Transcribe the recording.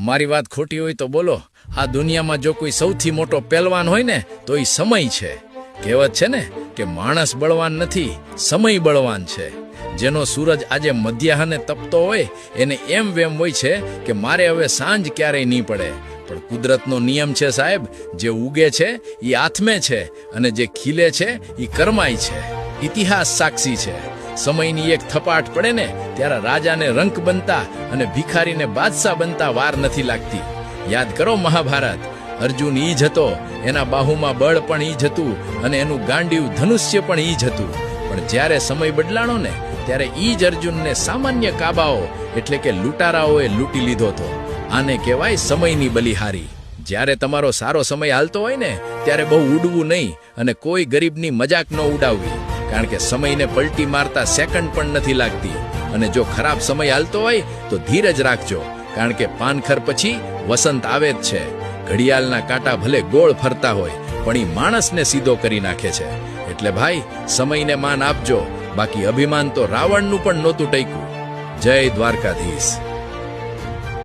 મારી વાત ખોટી હોય તો બોલો. આ દુનિયામાં જો કોઈ સૌથી મોટો પહેલવાન હોય ને, તો એ સમય છે. કહેવત છે ને કે માણસ બળવાન નથી, સમય બળવાન છે. જેનો સૂરજ આજે મધ્યાહને તપતો હોય, એને એમ વેમ હોય છે કે મારે હવે સાંજ ક્યારેય નહીં પડે. પણ કુદરતનો નિયમ છે સાહેબ, જે ઉગે છે એ આથમે છે, અને જે ખીલે છે એ કરમાય છે. ઇતિહાસ સાક્ષી છે. સમયની એક થપાટ પડે ને ત્યારે રાજાને રંક બનતા અને ભિખારીને બાદશાહ બનતા વાર નથી લાગતી. યાદ કરો મહાભારત, અર્જુન ઈ જ હતો, એના બાહુમાં બળ પણ ઈ જ હતું અને એનું ગાંડિયું ધનુષ્ય પણ ઈ જ હતું. પણ જ્યારે સમય બદલાણો ને, ત્યારે ઈ જ અર્જુનને સામાન્ય કાબાઓ, એટલે કે લૂંટારાઓએ લૂંટી લીધો હતો. આને કહેવાય સમયની બલિહારી. જ્યારે તમારો સારો સમય હાલતો હોય ને, ત્યારે બહુ ઉડવું નહીં અને કોઈ ગરીબની મજાક ન ઉડાવવી. કારણ કે સમયને પલટી મારતા સેકન્ડ પણ નથી લાગતી. અને જો ખરાબ સમય હાલતો હોય, તો ધીરજ રાખજો, કારણ કે પાનખર પછી વસંત આવે જ છે. ઘડિયાળના કાંટા ભલે ગોળ ફરતા હોય, પણ એ માણસને સીધો કરી નાખે છે. એટલે ભાઈ, સમયને માન આપજો. બાકી અભિમાન તો રાવણનું પણ નહોતું ટક્યું. જય દ્વારકાધીશ.